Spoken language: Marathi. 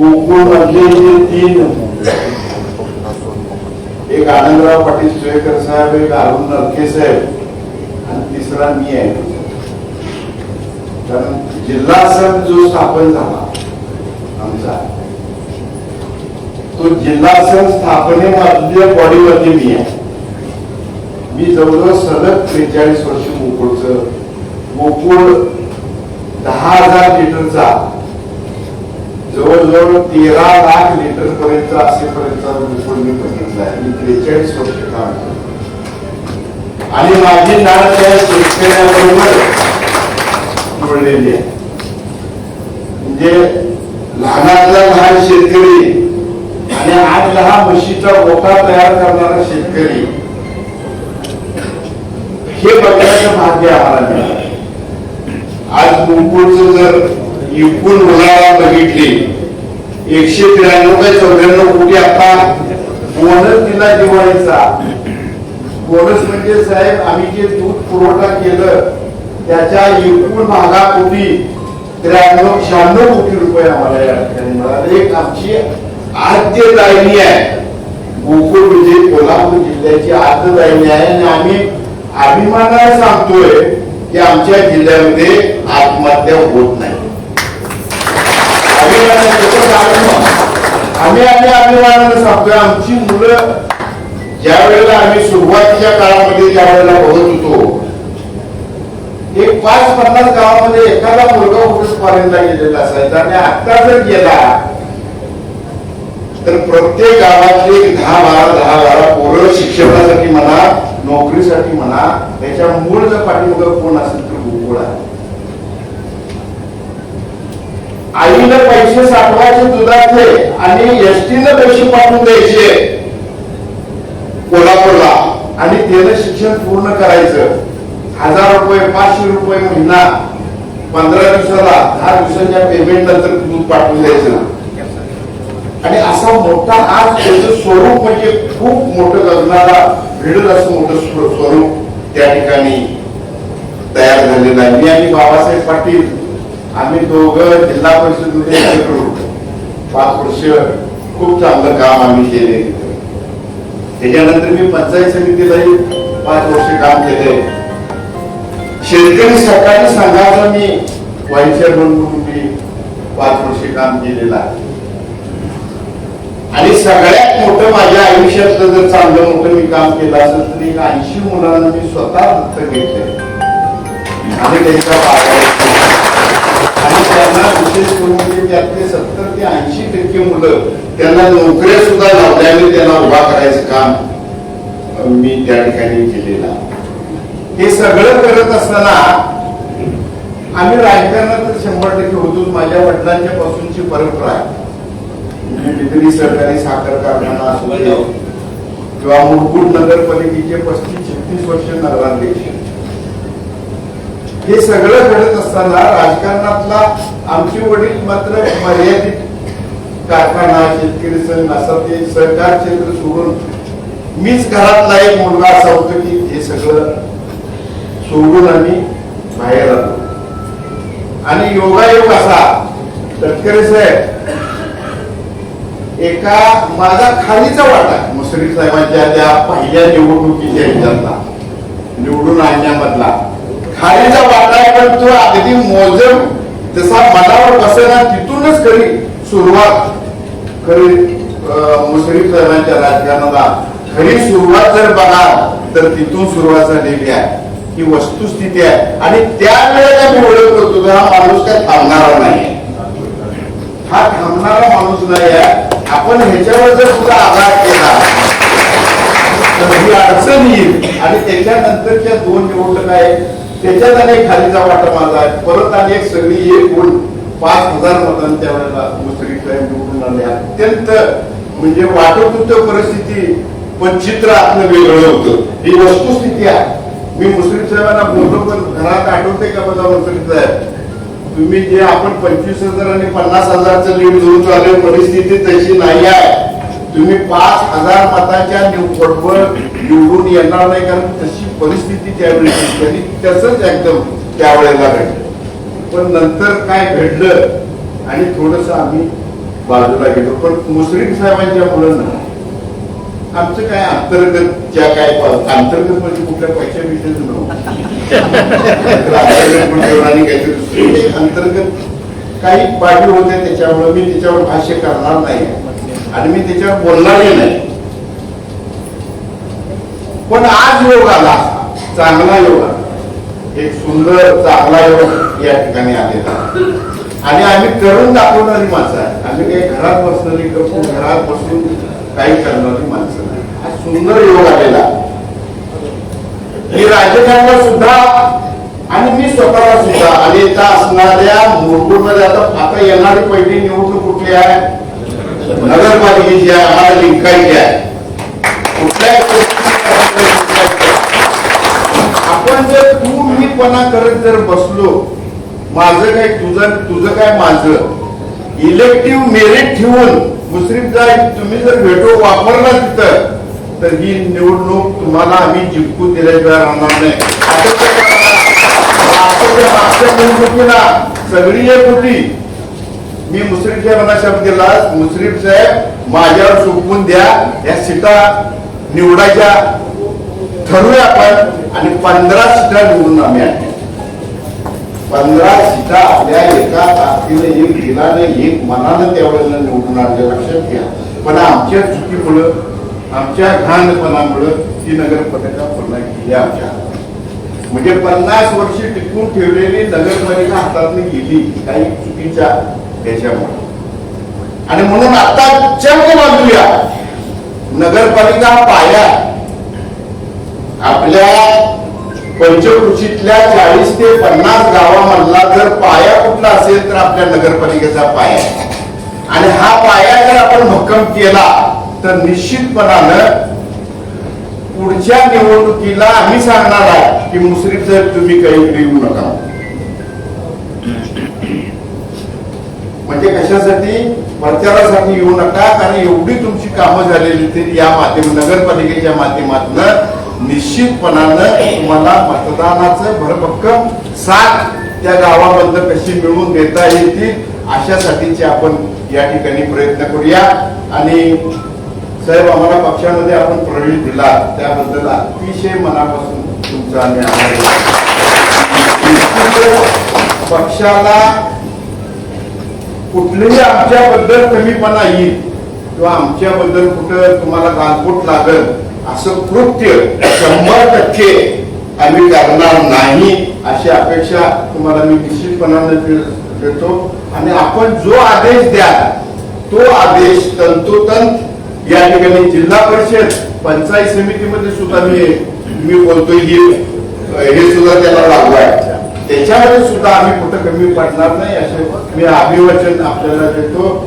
गोकुळ मधले तीन एक आनंदराव पाटील सुळेकर साहेब एक अरुण नरके साहेब आणि तिसरा मी आहे. कारण जिल्हा संघ जो स्थापन झाला आमचा तो जिल्हा संघ स्थापनेमधल्या बॉडीमध्ये मी आहे. मी जवळजवळ सलग त्रेचाळीस वर्ष गोकुळच गोकुळ दहा हजार लिटरचा जवळजवळ तेरा लाख लिटर पर्यंत असेपर्यंत गोकुळ मी बघितला आहे. मी त्रेचाळीस वर्ष काम करतो आणि माझी नाळ त्या शेतकऱ्याबरोबर जोडलेली आहे. म्हणजे लहानातला लहान शेतकरी आणि आठ लहान म्हशीचा गोठा तयार करणारा शेतकरी हे बघण्याचं भाग्य आम्हाला मिळालं. आज गोकुळचं जर एकूण उन्हाळा बघितले. एकशे त्र्याण्णव चौऱ्याण्णव कोटी आता बोनस दिला दिवाळीचा. बोनस म्हणजे साहेब आम्ही जे दूध पुरवठा केलं त्याच्या एकूण भागापोटी त्र्याण्णव शहाण्णव कोटी रुपये आम्हाला या ठिकाणी मिळाले. एक आमची आद्य दायनी आहे. गोकुळ म्हणजे कोल्हापूर जिल्ह्याची आद्य दायनी आहे. आणि आम्ही अभिमानाने सांगतोय की आमच्या जिल्ह्यामध्ये आत्महत्या होत नाही. आम्ही आम्ही अभिमानानं सांगतोय आमची मुलं ज्या वेळेला आम्ही सुरुवातीच्या काळामध्ये ज्या वेळेला बघत होतो एक पाच पन्नास गावामध्ये एखादा मुलगा कुठेच फॉरेनला गेलेला असायचा आणि आता जर गेला तर प्रत्येक गावातले एक दहा बारा दहा बारा पोरं शिक्षणासाठी म्हणा नोकरीसाठी म्हणा त्याच्या मूळ जर पाठीमागं कोण असेल तर गोकुळ आहे. आईला पैसे साठवायचे दुधाचे आणि एसटीनं पैसे पाठवून द्यायचे. कोल्हापूरला. आणि त्यानं शिक्षण पूर्ण करायचं. हजार रुपये पाचशे रुपये महिना पंधरा दिवसाला दहा दिवसाच्या पेमेंट नंतर दूध पाठवून द्यायचं. आणि असा मोठा आज त्याचं स्वरूप म्हणजे खूप मोठं गगनाला भिडत असं मोठं स्वरूप त्या ठिकाणी तयार झालेलं आहे. मी आणि बाबासाहेब पाटील आम्ही दोघं जिल्हा परिषदमध्ये होतो. पाच वर्ष खूप चांगलं काम आम्ही केले. त्याच्यानंतर मी पंचायत समितीलाही पाच वर्ष काम केले. शेतकरी सहकारी संघाचा मी व्हाईस चेअरमन म्हणून मी पाच वर्ष काम केलेलं आहे. आणि सगळ्यात मोठं माझ्या आयुष्यातलं जर चांगलं मोठं मी काम केलं असेल तर एक ऐंशी मुलांना मी स्वतः दत्तक घेतले आणि त्यांचा आणि त्यांना विशेष करून म्हणजे त्यातले सत्तर ते ऐंशी टक्के मुलं त्यांना नोकऱ्या सुद्धा लावल्या आणि त्यांना उभा करायचं काम मी त्या ठिकाणी केलेलं. हे सगळं करत असताना आम्ही राजकारणात तर शंभर टक्के होतो माझ्या वडिलांच्या पासूनची परंपरा आहे. म्हणजे सहकारी साखर कारखाना असू दे किंवा मुरगुड नगरपालिकेचे पस्तीस छत्तीस वर्ष नगराध्यक्ष हे सगळं घडत असताना राजकारणातला आमचे वडील मात्र मर्यादित कारखाना शेतकरी संघ असं ते सहकार क्षेत्र सोडून मीच घरातला एक मुलगा असा होतो की हे सगळं सोडून आम्ही बाहेर आलो. आणि योगायोग असा तटकरे साहेब एका माझा खालीचा वाटा मुसरी साहेबांच्या त्या पहिल्या निवडणुकीच्या ह्याच्यातला निवडून आणण्यामधला. खालीचा वाटा आहे पण तो अगदी मोजम जसा मनावर बसेना तिथूनच खरी सुरुवात. खरी अं, राजकारणाला. खरी सुरुवात जर बघा तर तिथून सुरुवात झालेली आहे. ही वस्तुस्थिती आहे. आणि त्यावेळेला मी ओळख करतो हा माणूस काय थांबणारा नाही हा थांबणारा माणूस नाही आहे. आपण ह्याच्यावर जर सुद्धा आघात केला तर ही अडचण येईल. आणि त्याच्यानंतरच्या दोन निवडणुका आहेत. त्याच्यात आणि खालीचा वाटा माझा आहे. परत आणि एक सगळी एक गुण पाच हजार मतांच्या वेळेला मुसरी साहेब निवडून आले अत्यंत म्हणजे वाटत होतं परिस्थिती पण चित्र आतलं वेगळं होतं. ही वस्तुस्थिती आहे. मी मुसरीफ साहेबांना बोललो पण घरात आठवते का बघा मुसरीफ साहेब? तुम्ही जे आपण पंचवीस हजार आणि पन्नास हजारचं लीड घेऊन चालले परिस्थिती तशी नाही आहे. तुम्ही पाच हजार मताच्या निवडवर निवडून येणार नाही कारण तशी परिस्थिती त्यावेळी होती. तसंच एकदम त्यावेळेला घडलं. पण नंतर काय घडलं आणि थोडस आम्ही बाजूला गेलो. पण मुश्रीफ साहेबांच्या मुलांना आमचं काय अंतर्गत ज्या काय अंतर्गत म्हणजे कुठल्या पैशा विषयच नव्हतं. अंतर्गत म्हणजे काही बाजू होत्या त्याच्यामुळे मी त्याच्यावर भाष्य करणार नाही. आणि मी त्याच्यावर बोलणारही नाही. पण आज योग आला. चांगला योग आला. एक सुंदर चांगला योग या ठिकाणी आलेला. आणि आम्ही करून दाखवणारी माणसं आहे आम्ही काही घरात बसणारी गप्प घरात बसून काही करणारी माणसं नाही. हा सुंदर योग आलेला. मी राजकारणात सुद्धा आणि मी स्वतःला सुद्धा आणि आता असणाऱ्या मुरगुडमध्ये आता आता येणारी पहिली निवडणूक कुठली आहे? नगरपालिकेची आहे आम्हाला लिंकायची आहे. कुठल्या आपण जर तू मीपणा करत जर बसलो माझं काय तुझं तुझं काय माझं? इलेक्टिव्ह मेरिट ठेवून मुश्रीफ जाय तुम्ही जर भेटो वापरला तिथं तर ही निवडणूक तुम्हाला आम्ही जिंकू दिल्याशिवाय राहणार नाही. आता निवडणुकीला सगळी एक होती. मी मुश्रीफ साहेबांना शब्द दिला मुश्रीफ साहेब माझ्यावर सोपवून द्या या सीटा निवडायच्या ठरूया आपण. आणि पंधरा सीटा निवडून आम्ही आणल्या. पंधरा सीटा आपल्या एका तारखेने एक दिलाने एक मनानं त्यावेळेला निवडून आणले लक्षात घ्या. पण आमच्या चुकीमुळं आमच्या घाणपणामुळं ती नगरपालिका पुन्हा गेली आमच्या हातात. म्हणजे पन्नास वर्ष टिकून ठेवलेली नगरपालिका हातात गेली. काही चुकीच्या ह्याच्यामुळे आणि म्हणून आता चंग बाजूया नगरपालिका पाया आपल्या पंचकृषीतल्या चाळीस ते पन्नास गावामधला जर पाया कुठला असेल तर आपल्या नगरपालिकेचा पाया आणि हा पाया जर आपण भक्कम केला तर निश्चितपणानं पुढच्या निवडणुकीला आम्ही सांगणार आहे की मुश्रीफ साहेब तुम्ही काही येऊ नका. म्हणजे कशासाठी? प्रचारासाठी येऊ नका कारण एवढी तुमची कामं झालेली ते या माध्यम नगरपालिकेच्या माध्यमातून. निश्चितपणानं तुम्हाला मतदानाचं भरभक्कम साथ त्या गावाबद्दल कशी मिळवून देता येतील अशासाठीचे आपण या ठिकाणी प्रयत्न करूया. आणि साहेब आम्हाला पक्षामध्ये आपण प्रवेश दिला त्याबद्दल अतिशय मनापासून तुमचा आम्ही आभार पक्षाला कुठलेही आमच्याबद्दल कमीपणा येईल किंवा आमच्याबद्दल कुठं तुम्हाला गालबोट लागल असं कृत्य शंभर टक्के आम्ही करणार नाही अशी अपेक्षा तुम्हाला मी निश्चितपणाने देतो आणि आपण जो आदेश द्या तो आदेश तंतोतंत या ठिकाणी जिल्हा परिषद पंचायत समितीमध्ये सुद्धा मी मी बोलतोय हे सुद्धा त्याला लागू आहे. त्याच्यामध्ये सुद्धा आम्ही कुठं कमी पडणार नाही असे मी अभिवचन आपल्याला देतो.